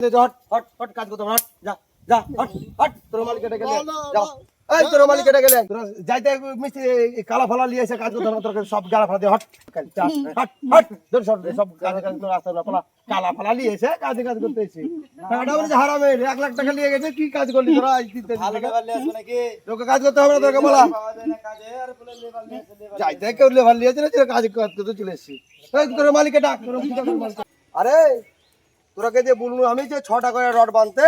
Hot hot hot কাজ করতে hot যা যা হট হট তোর মালিক কেটে গেলে যাও এই তোর মালিক কেটে গেলে। যাইতে মিষ্টি কালা ফালা লিয়ে এসে কাজ করতে তোর সব গালা ফালা দিয়ে হট হট হট ধর সব সব কাজে কাজ তোর আসতে না, ফালা কালা ফালা লিয়ে এসে কাজে কাজ করতে এসে টাকাটা বলে হারামে এক লাখ টাকা নিয়ে গেছে কি কাজ করলি তোরা? এই তিন- তিন টাকা? তোকে কাজ করতে হবে না তোকে বলা। যাইতে কেউ লেবার লিয়েছে না কাজ করতে চলে এসেছি। এই তোর মালিককে ডাক তোর মালিক আরে তোরাকে যে বলব আমি যে ছটা করে রড বানতে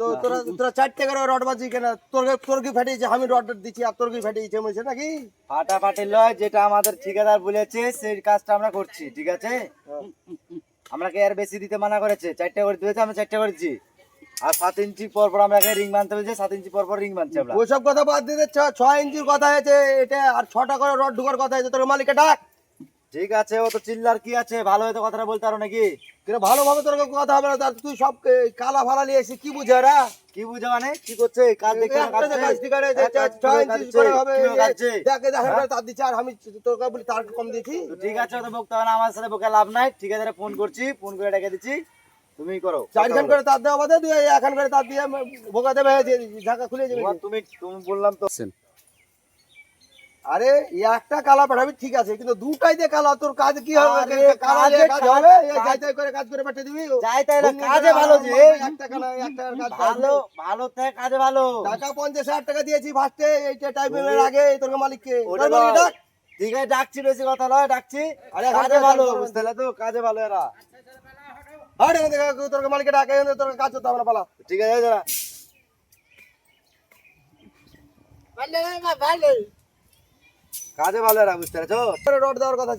তো তোরা তোরা চারটে করে রড বাজি কেন? তোর তোর কি ফেটিয়েছে আমি রড দিচ্ছি আর তোর কি ফেটিয়েছে বলছে নাকি? ফাটাফাটি লয় যেটা আমাদের ঠিকাদার বলেছে সেই কাজটা আমরা করছি ঠিক আছে? আমরা কে আর বেশি দিতে মানা করেছে? চারটা করে দিয়েছে আমরা চারটা করেছি আর সাত ইঞ্চি পর পর আমরা রিং বানতে বলেছে সাত ইঞ্চি পর পর রিং বানছি আমরা। ওইসব কথা বাদ ছ- ছয় ইঞ্চির কথা হয়েছে এটা আর ছটা করে রড ঢুকার কথা হয়েছে তোর মালিককে ডাক। ঠিক আছে ও তো চিল্লার কি আছে? ভালো হয়তো কথাটা বলতে পারো নাকি? কিন্তু ভালোভাবে তোর কথা হবে না। তার তুই সব কালা ফালা নিয়ে এসে কি বুঝে রা কি বুঝে মানে? কি করছে? কাজ দেখে একটা যে কাজ ঠিক আছে, যে ছ- ছয় ইঞ্চি করে হবে কাজছে দেখে দেখে করে তার দিচ্ছে আর আমি তোর কাছে বলি তার কম দিয়েছি। ঠিক আছে তো বকতে হবে না আমার সাথে বকে লাভ নাই। ঠিক আছে ফোন করছি ফোন করে ডেকে দিচ্ছি। তুমি করো চারখান করে তার দেওয়া বাদে তুই এখন করে তার দিয়ে ভোগা দেবে ঢাকা খুলে যাবে। তুমি তুমি বললাম তো আরে একটা কালা পাঠাবি ঠিক আছে কিন্তু দুটাই দিয়ে কালা তোর কাজ কি হবে? কাজে হবে এই তাই করে কাজ করে পাঠিয়ে দিবি। যাই না, কাজে ভালো যে। একটা কালা একটা কাজ ভালো ভালো থেকে কাজে ভালো। টাকা পঞ্চাশ হাজার টাকা দিয়েছি ফার্স্টে এইটা টাইপের আগে তোর মালিককে। ডাক। ঠিক আছে ডাকছি বেশি কথা নয় ডাকছি। আরে কাজে ভালো বুঝতে তো কাজে ভালো এরা। হাট এখান তোর মালিককে ডাকে তোর কাজ করতে হবে না পালা। ঠিক আছে যারা কাজে ভালো এরা বুঝতে পারছ? রড দেওয়ার কথা